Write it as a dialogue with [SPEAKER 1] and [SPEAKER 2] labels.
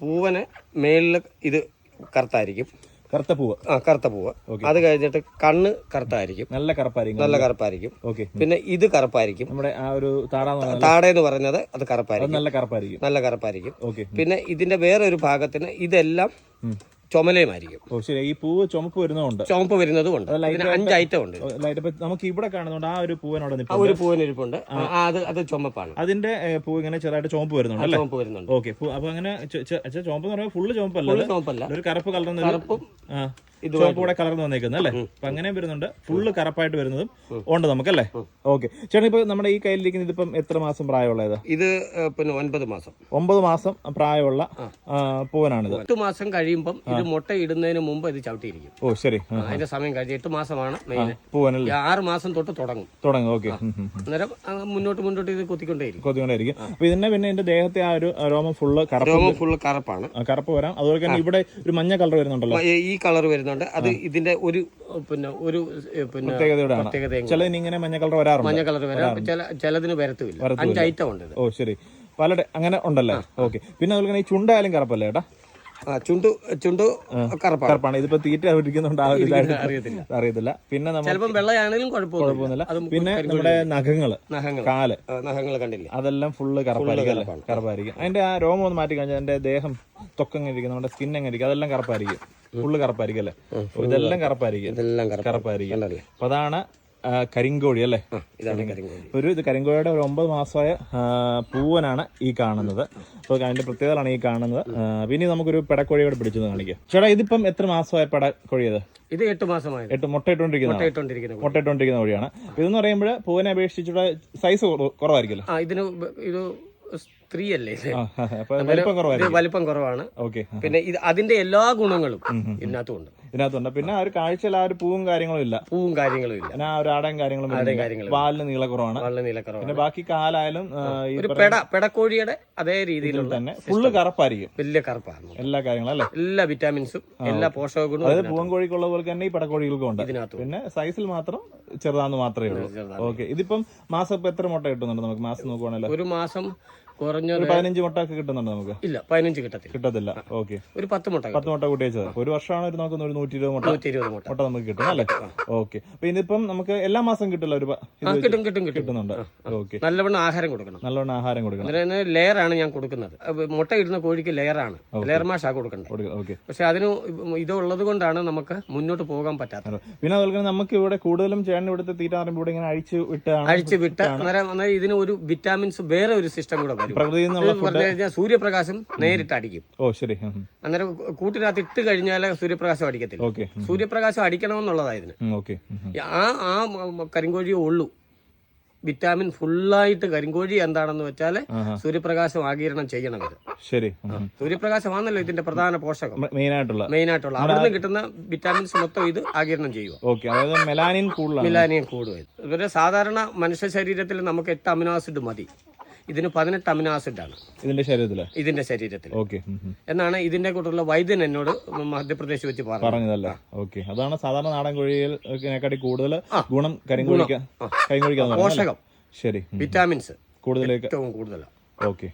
[SPEAKER 1] പൂവന് മേളിൽ ഇത് കറുത്തായിരിക്കും.
[SPEAKER 2] കറുത്ത പൂവ്.
[SPEAKER 1] ആ കറുത്ത പൂവ്. അത് കഴിഞ്ഞിട്ട് കണ്ണ് കറുത്തായിരിക്കും.
[SPEAKER 2] നല്ല കറുപ്പായിരിക്കും.
[SPEAKER 1] നല്ല കറുപ്പായിരിക്കും.
[SPEAKER 2] ഓക്കെ.
[SPEAKER 1] പിന്നെ ഇത് കറുപ്പായിരിക്കും.
[SPEAKER 2] നമ്മുടെ ആ ഒരു താട
[SPEAKER 1] എന്ന് പറഞ്ഞത് അത്
[SPEAKER 2] അത്
[SPEAKER 1] കറുപ്പായിരിക്കും
[SPEAKER 2] നല്ല കറുപ്പായിരിക്കും.
[SPEAKER 1] നല്ല കറുപ്പായിരിക്കും.
[SPEAKER 2] ഓക്കെ.
[SPEAKER 1] പിന്നെ ഇതിന്റെ വേറെ ഒരു ഭാഗത്തിന് ഇതെല്ലാം ചുമലയുമായിരിക്കും.
[SPEAKER 2] ഓ ശരി. ഈ പൂവ് ചുമപ്പ് വരുന്നതുകൊണ്ട്
[SPEAKER 1] ചുമപ്പ് വരുന്നതും ഉണ്ട് അഞ്ച് ഐറ്റം ഉണ്ട്.
[SPEAKER 2] നമുക്ക് ഇവിടെ കാണുന്നുണ്ട് ആ ഒരു പൂവിനോട്
[SPEAKER 1] ഒരു പൂവിനിരിപ്പുണ്ട് അത് അത് ചുമപ്പാണ്.
[SPEAKER 2] അതിന്റെ പൂവ് പൂ ഇങ്ങനെ ചെറുതായിട്ട് ചുമപ്പ് വരുന്നുണ്ട്
[SPEAKER 1] ചുമപ്പ് വരുന്നുണ്ട്.
[SPEAKER 2] ഓക്കെ. അപ്പൊ അങ്ങനെ ചുമപ്പ് എന്ന് പറയുമ്പോൾ ഫുള്ള് ചുമപ്പല്ല
[SPEAKER 1] ചുമപ്പല്ല.
[SPEAKER 2] ഒരു കറുപ്പ് കളർ
[SPEAKER 1] കറുപ്പും
[SPEAKER 2] ആ ചുവപ്പ് കൂടെ കലർന്ന് വന്നേക്കുന്നത് അല്ലേ? അപ്പൊ അങ്ങനെയും വരുന്നുണ്ട്. ഫുള്ള് കറപ്പായിട്ട് വരുന്നതും ഉണ്ട് നമുക്കല്ലേ? ഓക്കെ ചേട്ടാ ഇപ്പൊ നമ്മുടെ ഈ കയ്യിലിരിക്കുന്ന ഇതിപ്പം എത്ര മാസം പ്രായമുള്ളത്?
[SPEAKER 1] ഇത് പിന്നെ ഒൻപത് മാസം.
[SPEAKER 2] ഒമ്പത് മാസം പ്രായമുള്ള പൂവനാണ് പൂവനാണിത്.
[SPEAKER 1] എട്ട് മാസം കഴിയുമ്പം ഇത് മുട്ട ഇടുന്നതിന് മുമ്പ് ഇത് ചവിട്ടിയിരിക്കും.
[SPEAKER 2] ഓ ശരി.
[SPEAKER 1] അതിന്റെ സമയം കഴിഞ്ഞ് എട്ട് മാസമാണ് മെയിൻ
[SPEAKER 2] പൂവനല്ലേ?
[SPEAKER 1] ആറ് മാസം തൊട്ട് തുടങ്ങും.
[SPEAKER 2] തുടങ്ങും. ഓക്കെ
[SPEAKER 1] അന്നേരം മുന്നോട്ട് മുന്നോട്ട് ഇത് കൊത്തിക്കൊണ്ടേയിരിക്കും.
[SPEAKER 2] കൊത്തിക്കൊണ്ടേരിക്കും അപ്പൊ ഇതിന്റെ പിന്നെ എന്റെ ദേഹത്തെ ആ ഒരു രോമം ഫുള്ള് കറുപ്പ്
[SPEAKER 1] രോമം ഫുള്ള് കറുപ്പാണ്.
[SPEAKER 2] കറുപ്പ് വരാം. അതുപോലെ തന്നെ ഇവിടെ ഒരു മഞ്ഞ കളർ വരുന്നുണ്ടല്ലോ.
[SPEAKER 1] ഈ കളർ വരുന്നുണ്ട് അത് ഇതിന്റെ ഒരു പിന്നെ ഒരു പിന്നെ
[SPEAKER 2] ഇങ്ങനെ മഞ്ഞ കളർ വരാറുണ്ട്.
[SPEAKER 1] മഞ്ഞ കളർ വരാം ചില ചിലതിന് വരത്തുമില്ല. അഞ്ച് ഐറ്റം ഉണ്ട്
[SPEAKER 2] ഓ ശരി. പല അങ്ങനെ ഉണ്ടല്ലേ? ഓക്കെ. പിന്നെ അതുപോലെ തന്നെ ഈ ചുണ്ടായാലും കറപ്പല്ലേ ഏട്ടാ?
[SPEAKER 1] ചുണ്ടു ചുണ്ടു കറുപ്പാണ്.
[SPEAKER 2] ഇതിപ്പോ തീറ്റ ഇരിക്കുന്നുണ്ട്
[SPEAKER 1] അറിയത്തില്ല.
[SPEAKER 2] അറിയത്തില്ല. പിന്നെ നമ്മൾ
[SPEAKER 1] ചിലപ്പം വെള്ളയാണെങ്കിലും കുഴപ്പമൊന്നുമില്ല.
[SPEAKER 2] പിന്നെ നമ്മുടെ
[SPEAKER 1] നഖങ്ങൾ.
[SPEAKER 2] കാൽ.
[SPEAKER 1] നഖങ്ങൾ കണ്ടില്ല?
[SPEAKER 2] അതെല്ലാം ഫുള്ള് കറുപ്പായിരിക്കും കറപ്പായിരിക്കും. അതിന്റെ ആ രോമം ഒന്ന് മാറ്റി കഴിഞ്ഞാൽ അതിന്റെ ദേഹം തൊക്കെ ഇരിക്കും. നമ്മുടെ സ്കിൻ എങ്ങനെ ഇരിക്കും. അതെല്ലാം കറുപ്പായിരിക്കും. ഫുള്ള് കറുപ്പായിരിക്കും അല്ലേ? ഇതെല്ലാം കറുപ്പായിരിക്കും.
[SPEAKER 1] ഇതെല്ലാം കറുപ്പ്
[SPEAKER 2] കറുപ്പായിരിക്കും. അപ്പൊ അതാണ് കരിങ്കോഴി അല്ലേ? ഒരു ഇത് കരിങ്കോഴിയുടെ ഒരു ഒമ്പത് മാസമായ പൂവനാണ് ഈ കാണുന്നത്. അപ്പോൾ അതിന്റെ പ്രത്യേകതയാണ് ഈ കാണുന്നത്. പിന്നെ നമുക്കൊരു പെടക്കോഴിയോട് പിടിച്ചത് കാണിക്കാം. ചേട്ടാ ഇതിപ്പം എത്ര മാസമായ പെടക്കോഴി ഇത്?
[SPEAKER 1] ഇത് എട്ട് മാസമായി
[SPEAKER 2] എട്ട് മുട്ട മുട്ടയിട്ടോണ്ടിരിക്കുന്ന
[SPEAKER 1] ഇട്ടുകൊണ്ടിരിക്കുന്ന കോഴി.
[SPEAKER 2] മുട്ട ഇട്ടുകൊണ്ടിരിക്കുന്ന കോഴിയാണ് ഇതെന്ന് പറയുമ്പോൾ പൂവനെ അപേക്ഷിച്ചുള്ള സൈസ്
[SPEAKER 1] കുറവായിരിക്കും ഇതിന് ഇത് സ്ത്രീ അല്ലേ
[SPEAKER 2] വലിപ്പം
[SPEAKER 1] കുറവാണ്.
[SPEAKER 2] ഓക്കെ
[SPEAKER 1] പിന്നെ ഇത് അതിന്റെ എല്ലാ ഗുണങ്ങളും ഇതിനകത്തുണ്ട്.
[SPEAKER 2] ഇതിനകത്തുണ്ട്. പിന്നെ ആ ഒരു കാഴ്ചയിൽ ആ ഒരു പൂവും കാര്യങ്ങളും ഇല്ല.
[SPEAKER 1] പൂവും കാര്യങ്ങളും ഇല്ല.
[SPEAKER 2] പിന്നെ ആ ഒരു ആടയും കാര്യങ്ങളും.
[SPEAKER 1] കാര്യങ്ങളും
[SPEAKER 2] വാലിന് നീളക്കുറവാണ് പിന്നെ ബാക്കി കാലായാലും
[SPEAKER 1] ഒരു പെട പെടക്കോഴിയുടെ അതേ രീതിയിലുള്ള
[SPEAKER 2] തന്നെ ഫുള്ള് കറുപ്പായിരിക്കും.
[SPEAKER 1] വലിയ കറുപ്പാണ്.
[SPEAKER 2] എല്ലാ കാര്യങ്ങളും അല്ലേ?
[SPEAKER 1] എല്ലാ വിറ്റാമിൻസും എല്ലാ പോഷക ഗുണവും
[SPEAKER 2] അതായത് പൂവൻ കോഴിക്കുള്ള പോലെ തന്നെ ഈ പെടക്കോഴികൾക്കും ഉണ്ട്. പിന്നെ സൈസിൽ മാത്രം ചെറുതാന്ന് മാത്രമേ ഉള്ളൂ. ഓക്കെ ഇതിപ്പം മാസം ഇപ്പൊ എത്ര മുട്ട കിട്ടുന്നുണ്ട് നമുക്ക്? മാസം നോക്കുവാണല്ലോ
[SPEAKER 1] ഒരു മാസം കുറഞ്ഞത്
[SPEAKER 2] ഒരു പതിനഞ്ച് മുട്ട ഒക്കെ കിട്ടുന്നുണ്ട് നമുക്ക്?
[SPEAKER 1] ഇല്ല പതിനഞ്ച് കിട്ടത്തില്ല.
[SPEAKER 2] കിട്ടത്തില്ല. ഓക്കെ.
[SPEAKER 1] ഒരു പത്ത് മുട്ട.
[SPEAKER 2] പത്ത് മുട്ട കൂട്ടി വെച്ചത്. ഒരു വർഷമാണ് ഒരു നോക്കുന്ന ഒരു നൂറ്റി ഇരുപത് മുട്ട.
[SPEAKER 1] നൂറ്റി ഇരുപത് മുട്ട.
[SPEAKER 2] മുട്ട നമുക്ക് കിട്ടും അല്ലേ? ഓക്കെ. അപ്പൊ ഇതിപ്പം നമുക്ക് എല്ലാ മാസം കിട്ടില്ല ഒരു
[SPEAKER 1] കിട്ടും കിട്ടും കിട്ടും.
[SPEAKER 2] കിട്ടുന്നുണ്ട്. ഓക്കെ.
[SPEAKER 1] നല്ലവണ്ണം ആഹാരം കൊടുക്കണം.
[SPEAKER 2] നല്ലവണ്ണം ആഹാരം കൊടുക്കണം.
[SPEAKER 1] ലെയർ ലെയറാണ് ഞാൻ കൊടുക്കുന്നത്. മുട്ട ഇടുന്ന കോഴിക്ക് ലെയറാണ് ലെയർ മാഷാ കൊടുക്കേണ്ടത്
[SPEAKER 2] കൊടുക്കണം ഓക്കെ.
[SPEAKER 1] പക്ഷെ അതിന് ഇതുള്ളത് കൊണ്ടാണ് നമുക്ക് മുന്നോട്ട് പോകാൻ പറ്റാത്തത്.
[SPEAKER 2] പിന്നെ അതുപോലെ തന്നെ നമുക്ക് ഇവിടെ കൂടുതലും ചേട്ടൻ ഇവിടുത്തെ തീറ്റ പറയുമ്പോൾ ഇങ്ങനെ അഴിച്ചു വിട്ടാണ്
[SPEAKER 1] അഴിച്ചു വിട്ട് അന്നേരം ഇതിന് ഒരു വിറ്റാമിൻസ് വേറെ ഒരു സിസ്റ്റം കൂടെ
[SPEAKER 2] പ്രകൃതിയിൽ നിന്നുള്ള
[SPEAKER 1] സൂര്യപ്രകാശം നേരിട്ട് അടിക്കും.
[SPEAKER 2] ഓ ശരി.
[SPEAKER 1] അന്നേരം കൂട്ടിനകത്ത് ഇട്ട് കഴിഞ്ഞാൽ സൂര്യപ്രകാശം അടിക്കത്തില്ല.
[SPEAKER 2] ഓക്കെ.
[SPEAKER 1] സൂര്യപ്രകാശം അടിക്കണമെന്നുള്ളതാ ഇതിന്.
[SPEAKER 2] ഓക്കെ.
[SPEAKER 1] ആ ആ കരിങ്കോഴിയേ ഉള്ളൂ. വിറ്റാമിൻ ഫുള്ളായിട്ട് കരിങ്കോഴി എന്താണെന്ന് വെച്ചാൽ സൂര്യപ്രകാശം ആകിരണം ചെയ്യണം ഇത്.
[SPEAKER 2] ശരി.
[SPEAKER 1] സൂര്യപ്രകാശമാണല്ലോ ഇതിന്റെ പ്രധാന പോഷകം.
[SPEAKER 2] മെയിൻ ആയിട്ടുള്ള
[SPEAKER 1] മെയിൻ ആയിട്ടുള്ള അവിടുന്ന് കിട്ടുന്ന വിറ്റാമിൻസ് മൊത്തം ഇത് ആകിരണം ചെയ്യുക
[SPEAKER 2] മെലാനിൻ
[SPEAKER 1] മിലാനിയം കൂടുതൽ ഇവരെ സാധാരണ മനുഷ്യ ശരീരത്തിൽ നമുക്ക് എട്ട് അമിനോ ആസിഡ് മതി. ഇതിന് പതിനെട്ട് അമിനോ ആസിഡ് ആണ്
[SPEAKER 2] ഇതിന്റെ ശരീരത്തിൽ?
[SPEAKER 1] ഇതിന്റെ ശരീരത്തിൽ
[SPEAKER 2] ഓക്കെ.
[SPEAKER 1] എന്നാണ് ഇതിന്റെ കൂട്ടുള്ള വൈദ്യൻ എന്നോട് മധ്യപ്രദേശ് വെച്ച് പറഞ്ഞത്.
[SPEAKER 2] പറഞ്ഞതല്ല? ഓക്കെ. അതാണ് സാധാരണ നാടൻ കോഴിയിൽ കൂടുതൽ ഗുണം കരിങ്കോഴിക്ക പറയുന്നത്
[SPEAKER 1] പോഷകം.
[SPEAKER 2] ശരി.
[SPEAKER 1] വിറ്റാമിൻസ്.
[SPEAKER 2] കൂടുതലേക്ക്
[SPEAKER 1] ഏറ്റവും കൂടുതലാണ്
[SPEAKER 2] ഓക്കെ.